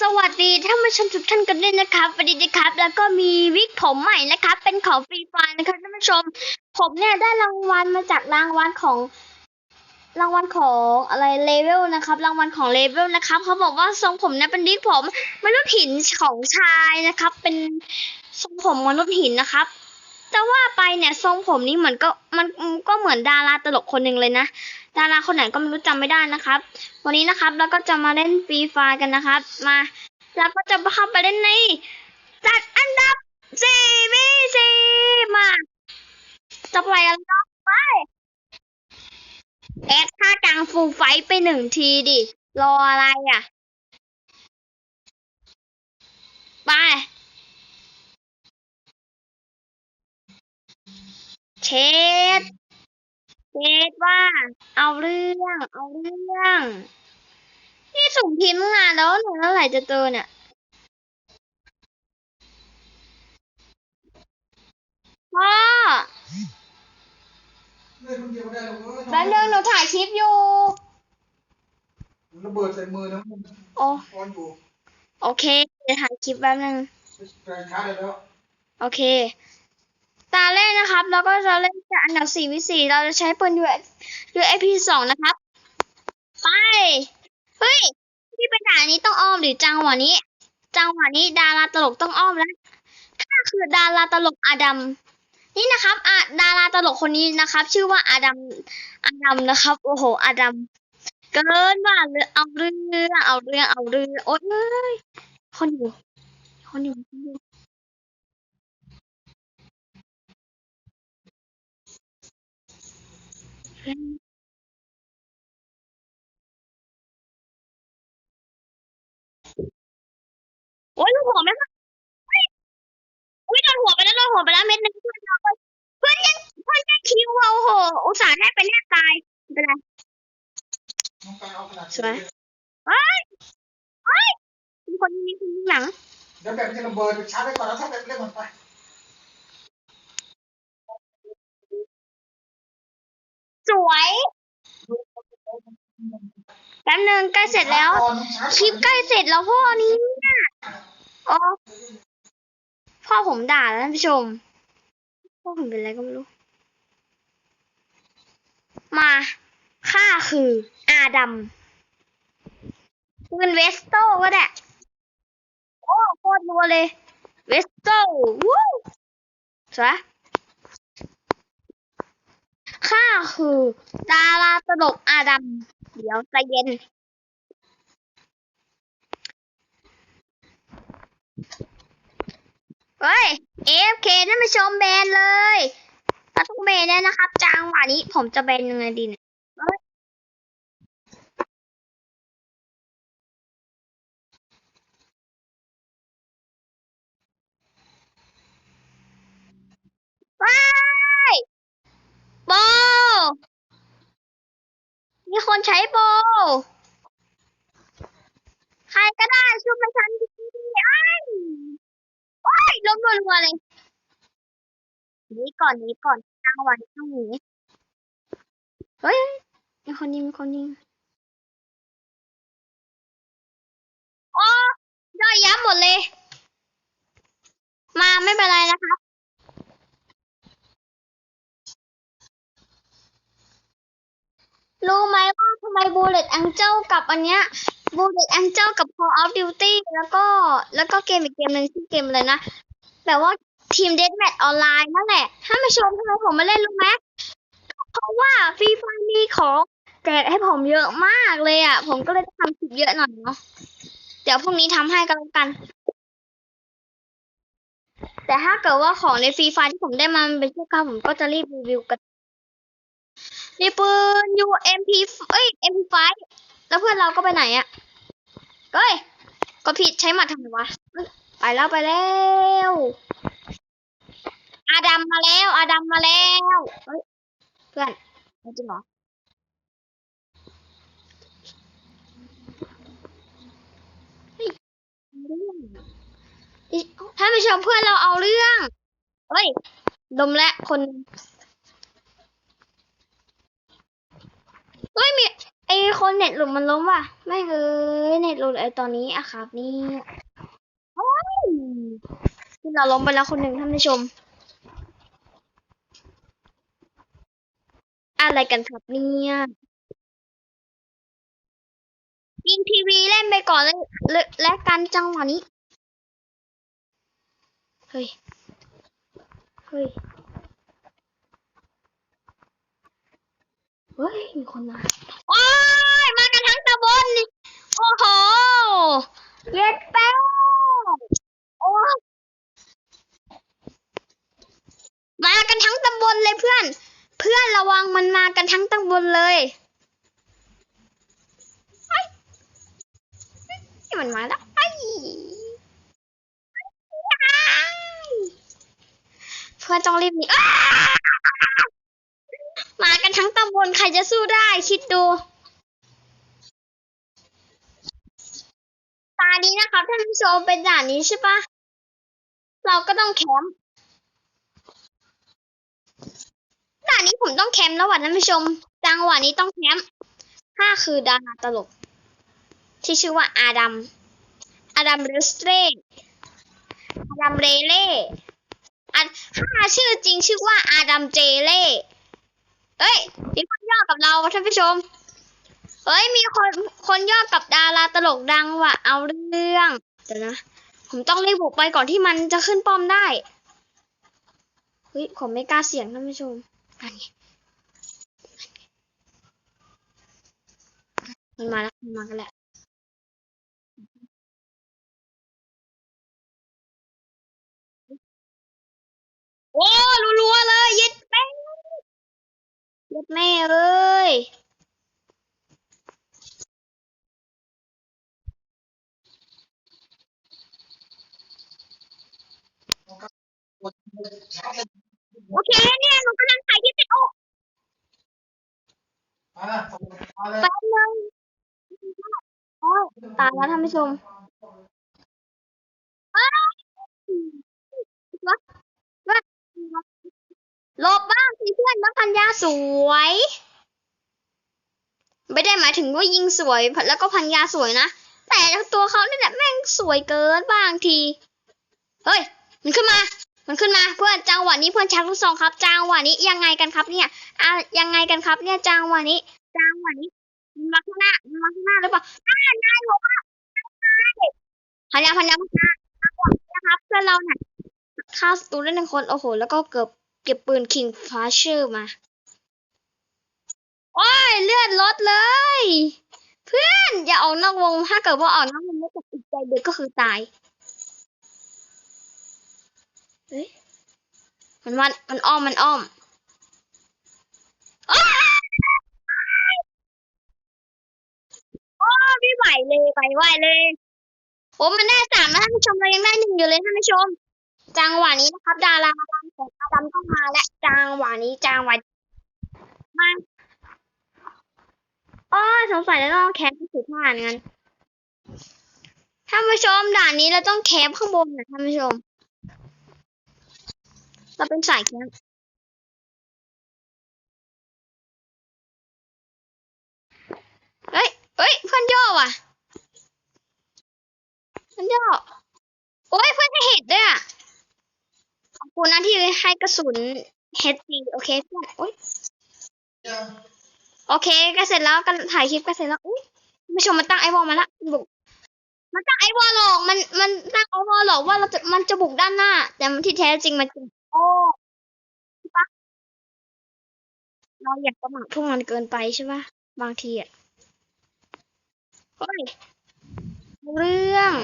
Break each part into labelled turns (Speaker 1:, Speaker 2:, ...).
Speaker 1: สวัสดีท่านผู้ชมทุกท่านกันด้วยนะครับสวัสดีนะครับ แล้วก็มีวิกผมใหม่นะครับ เป็นของฟรีฟล์นะครับท่านผู้ชม ผมเนี่ยได้รางวัลมาจากรางวัลของ รางวัลของอะไรเลเวลนะครับ รางวัลของเลเวลนะครับเขาบอกว่าทรงผมเนี่ยเป็นวิกผมมนุษย์หินของชายนะครับ เป็นทรงผมมนุษย์หินนะครับแต่ว่าไปเนี่ยทรงผมนี้เหมือนก็มันก็เหมือนดาราตลกคนหนึ่งเลยนะ ดาราคนไหนก็ไม่รู้จำไม่ได้นะครับ วันนี้นะครับเราก็จะมาเล่นฟรีไฟร์กันนะครับ มาแล้วก็จะเข้าไปเล่นในจัดอันดับสี่วีสี่มา จะไปกันต่อไปแอดท่ากลางฟูลไฟไปหนึ่งทีดิ รออะไรอะ ไป เช็ด เชดว่า เอาเรื่อง เอาเรื่องนี่สุ่มพิมพ์ตั้งนานแล้วหนูเมื่อไหร่จะเจอเนี่ยพ่อ
Speaker 2: เล่นคนเดียวไม่ได้หรอกเว้ย
Speaker 1: แป๊บนึงหนูถ่ายคลิปอยู่
Speaker 2: ระเบิดใส่มือนะมัน
Speaker 1: โอ้
Speaker 2: ร้อนอยู่
Speaker 1: โอเคเดี๋ยวถ่ายคลิปแป๊บนึง
Speaker 2: แรงช้าได้แล้ว
Speaker 1: โอเค ตาแรกนะครับ แล้วก็จะเล่นจากอันดับสี่วิสี่เราจะใช้ปืน US UAP สองนะครับ ไป เฮ้ย ที่เป็นด่านนี้ต้องอ้อมหรือจังหวะนี้ จังหวะนี้ดาราตลกต้องอ้อมแล้วข้าคือดาราตลกอาดัม นี่นะครับอาดาราตลกคนนี้นะครับ ชื่อว่าอาดัม อาดัมนะครับ โอ้โห อาดัม เกินว่าเลยเอาเรื่องเอาเรื่องเอาเรื่องโอ๊ยคนอยู่คนอยู่คนอยู่ โอ้ยลูกหัวไม่ค่อยเฮ้ยอุ้ยโดนหัวไปแล้ว โดนหัวไปแล้วเม็ดหนึงเพื่อนเราเพื่อนยังเพื่อนยังคิวเอาโห อุตส่าห์ให้ไปแลกตายไม่เป็นไร
Speaker 2: น้องการเอาขนาด
Speaker 1: สวย เฮ้ย เฮ้ยมีคนมีคนยิงหลัง
Speaker 2: เดี๋ยวแบบจะระเบิดชาร์จไว้ก่อนแล้วถ้าแบบเล่นมันไป
Speaker 1: สวยแป๊บนึงใกล้เสร็จแล้ว คลิปใกล้เสร็จแล้วพ่อนี้อ๋อพ่อผมด่าแล้วท่านผู้ชม พ่อผมเป็นอะไรก็ไม่รู้ มาข้าคืออาดัมปืนเวสโต้ก็ได้ โอ้โคตรรัวเลย เวสโต้วู้สวย ข้าคือ ดาราตลกอาดัม เดี๋ยวใจเย็น เฮ้ย AFK นั่นไปชมแบนเลยเราต้องแบนแน่นะครับ จังหวะนี้ผมจะแบนยังไงดีเนี่ยว้ายโบ มีคนใช้โบ ใครก็ได้ช่วยมาฉันทีไอ้ายโอ้ยล้มรัวๆเลยนี้ก่อนนี้ก่อนจังวะนี้ต้องหนีเฮ้ยมีคนยิงมีคนยิงโอ้ย่อยยับหมดเลย มาไม่เป็นไรนะครั รู้ไหมว่าทำไมบูเลตแองเจิลกับอันเนี้ยบูเลตแองเจิลกับ Call of Duty แล้วก็แล้วก็เกมอีกเกมหนึ่งชื่อเกมอะไรนะแบบว่าทีมเดธแมทออนไลน์นั่นแหละ ถ้าไม่ชมทำไมผมม่เล่นรู้ไหมเพราะว่าฟรีไฟมีของแจกให้ผมเยอะมากเลยอะ ผมก็เลยทำคลิปเยอะหน่อยเนาะเดี๋ยวพรุ่งนี้ทำให้กันแล้วกัน แต่ถ้าเกิดว่าของในฟรีไฟที่ผมได้มามันเป็นชั่วคราผมก็จะรีบรีวิวกัน มีปืน UMP เอ้ย MP5 แล้วเพื่อนเราก็ไปไหนอะเฮ้ยก็ผิดใช้หมัดทำไมวะ ไปแล้วไปแล้ว อาดัมมาแล้ว อาดัมมาแล้วเฮ้ยเพื่อนจริงเหรอเฮ้ยเอาเรื่องอิท่านผู้ชมเพื่อนเราเอาเรื่องเฮ้ย ดมและคน เฮ้ย มี ไอค นเน็ตหลุดมันล้มว่ะ ไม่เอ้ยเน็ตหลุดไอตอนนี้อะครับนี่โอ้ยที่เราล้มไปแล้วคนหนึ่งท่านผู้ชม อะไรกันครับเนี่ยยิงทีวีเล่นไปก่อนเลยเลยและกันจังหวะนี้ เฮ้ย เฮ้ย เฮ้ย มีคนมาโอ้ยมากันทั้งตำบลนี่โอ้โหเย็ดแป้โอ้มากันทั้งตำบลเลยเพื่อน เพื่อนระวังมันมากันทั้งตำบลเลยไอ้ยมันมาแล้วไอ้เพื่อนต้องรีบหนีอ้า กันใครจะสู้ได้คิดดู ตานี้นะครับท่านผู้ชมเป็นด่านนี้ใช่ปะเราก็ต้องแคมป์ด่านนี้ผมต้องแคมป์แล้วว่ะท่านผู้ชม จังหวะนี้ต้องแคมป์ห้าคือดาราตลก ที่ชื่อว่าอาดัม อาดัมเรสเตรอาดัมเรเล่ห้าชื่อจริงชื่อว่าอาดัมเจเล่ เอ้ยมีคนย่อกับเราท่านผู้ชมเฮ้ยมีคนคนย่อกับดาราตลกดังว่ะ เอาเรื่องเดี๋ยวนะ ผมต้องรีบบุกไปก่อนที่มันจะขึ้นป้อมได้ เฮ้ยผมไม่กล้าเสี่ยงท่านผู้ชมอันนี้มันมาแล้วมันมากันแล้วโอ้รัวๆเลยย็ด เย็ดแม่เอ้ย
Speaker 2: ชาร์จเลย
Speaker 1: โอเคเนี่ยหนูกำลังถ่ายคลิปไปโอ้
Speaker 2: มานะมาเลย
Speaker 1: แป๊บนึงโอ้ยตายแล้วท่านผู้ชมอ้าววัดวัดหลบบ้างสิเพื่อนแล้วพันยา สวย ไม่ได้หมายถึงว่ายิงสวยแล้วก็พันยาสวยนะ แต่ตัวเขาเนี่ยแหละแม่งสวยเกินบางที เฮ้ย มันขึ้นมา มันขึ้นมาเพื่อนจังหวะนี้เพื่อนชักลูกซองครับจังหวะนี้ยังไงกันครับเนี่ยอะยังไงกันครับเนี่ยจังหวะนี้จังหวะนี้มันมาข้างหน้ามันมาข้างหน้าหรือเปล่าอ่าได้ผมว่าพันยาพันยาพันยาจังหวะนี้นะครับเพื่อนเราเนี่ยฆ่าศัตรูได้หนึ่งคนโอ้โห แล้วก็เกือบเก็บปืนคิงฟาเชอร์มา โอ้ยเลือดลดเลย เพื่อนอย่าออกนอกวงถ้าเกิดว่าออกนอกวงไม่ตกอีกใจเด็กก็คือตายเฮ้ยมันมันมันอ้อมมันอ้อมโอ้ไม่ไหวเลยไปไหวเลยโอ้มันได้สามแล้วท่านผู้ชมเรายังได้หนึ่งอยู่เลยท่านผู้ชม จังหวะนี้นะครับ ดาราดังของอาดัมต้องมาและจังหวะนี้จังหวะมา อ้อสงสัยจะต้องแคมป์สุดท่านงั้นท่านผู้ชมด่านนี้เราต้องแคปข้างบนนะท่านผู้ชม เราเป็นสายแคปเฮ้ยเฮ้ยเพื่อนย่อว่ะเพื่อนย่อโอ้ยเพื่อนให้เห็ดด้วยอะขอบคุณนะที่ให้กระสุนเฮดดีโอเคเพื่อนโอ้ย โอเคก็เสร็จแล้วกันถ่ายคลิปก็เสร็จแล้วอุ้ยไม่ชมมันตั้งไอวอลมาละบุก มันตั้งไอวอลหรอกมันมันตั้งไอวอลหรอกว่าเราจะมันจะบุกด้านหน้า แต่มันที่แท้จริงมันจะโอ้ใช่ปะเราอยากประมาทพวกมันเกินไปใช่ปะบางทีอะเฮ้ยเรื่อง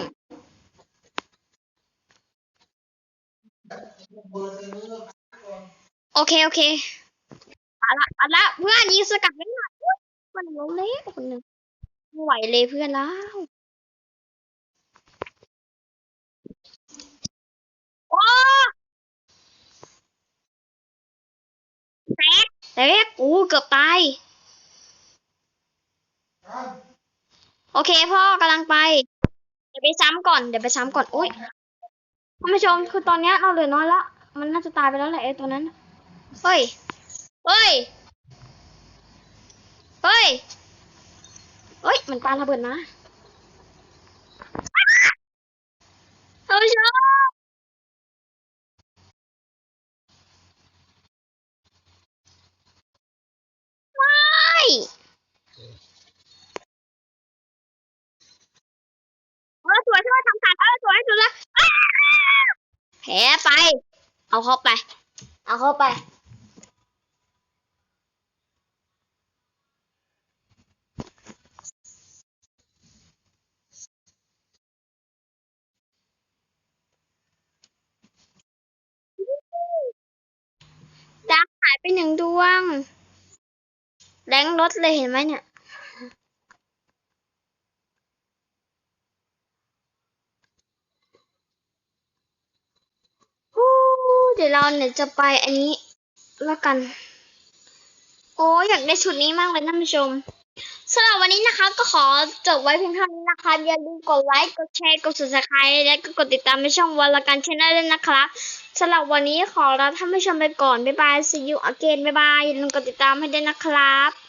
Speaker 1: โอเค โอเค อาละอาละเพื่อนยิงสกัดไว้หน่อยอุ๊ยมันล้มเลยคนหนึ่งไม่ไหวเลยเพื่อนแล้วโอ้แตกแตกอู้เกือบตายโอเคพ่อกำลังไป เดี๋ยวไปซ้ำก่อน เดี๋ยวไปซ้ำก่อน โอ๊ยท่านผู้ชมคือตอนนี้เราเหลือน้อยแล้วมันน่าจะตายไปแล้วแหละไอ้ตัวนั้น เฮ้ย เฮ้ย เฮ้ยเอ้ย มันปาระเบิดมาท่านผู้ชมไม่เออสวยช่วยทำสารเออสวยสุดละแผลไป เอาเข้าไป เอาเข้าไป ดาวหายไปหนึ่งดวง แรงรถเลยเห็นไหมเนี่ย เดี๋ยวเราเนี่ยจะไปอันนี้แล้วกัน โอ้อยากได้ชุดนี้มากเลยท่านผู้ชม สำหรับวันนี้นะคะก็ขอจบไว้เพียงเท่านี้นะคะ อย่าลืมกดไลค์ กดแชร์ กด subscribe และก็กดติดตามในช่องวันละกันชแนลด้วยนะครับสำหรับวันนี้ขอลาท่านผู้ชมไปก่อน บ๊ายบาย see you again บ๊ายบาย อย่าลืมกดติดตามให้ด้วยนะครับ